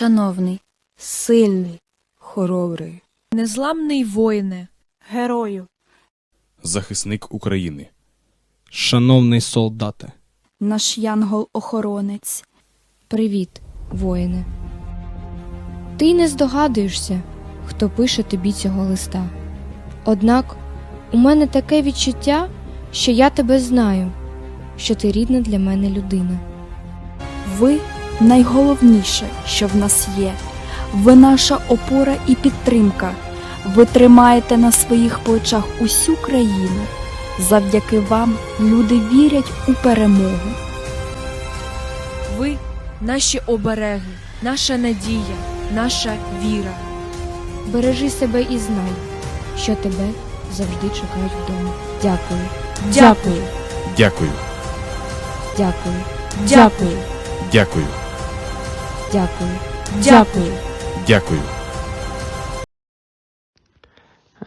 шановний, сильний, хоробрий. Незламний воїне, Герою, захисник України, Шановний солдате, наш янгол-охоронець. Привіт, воїне. Ти й не здогадуєшся, хто пише тобі цього листа. Однак у мене таке відчуття, що я тебе знаю, що ти рідна для мене людина. Ви найголовніше, що в нас є. Ви наша опора і підтримка. Ви тримаєте на своїх плечах усю країну. Завдяки вам люди вірять у перемогу. ви наші обереги, наша надія, наша віра. Бережи себе і знай, що тебе завжди чекають вдома. Дякую, Дякую. дякую, дякую, Дякую. дякую, дякую. Дякую. дякую.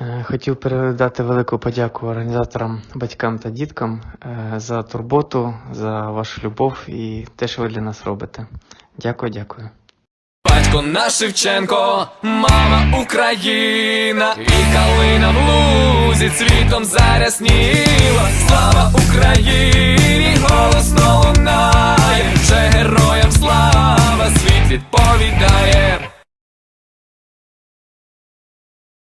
Е, Хотів передати велику подяку організаторам, батькам та діткам е, за турботу, за вашу любов і те, що ви для нас робите. Дякую, дякую. Батько наш Шевченко, мама Україна, і калина в лузі цвітом зарясніла. Слава Україні!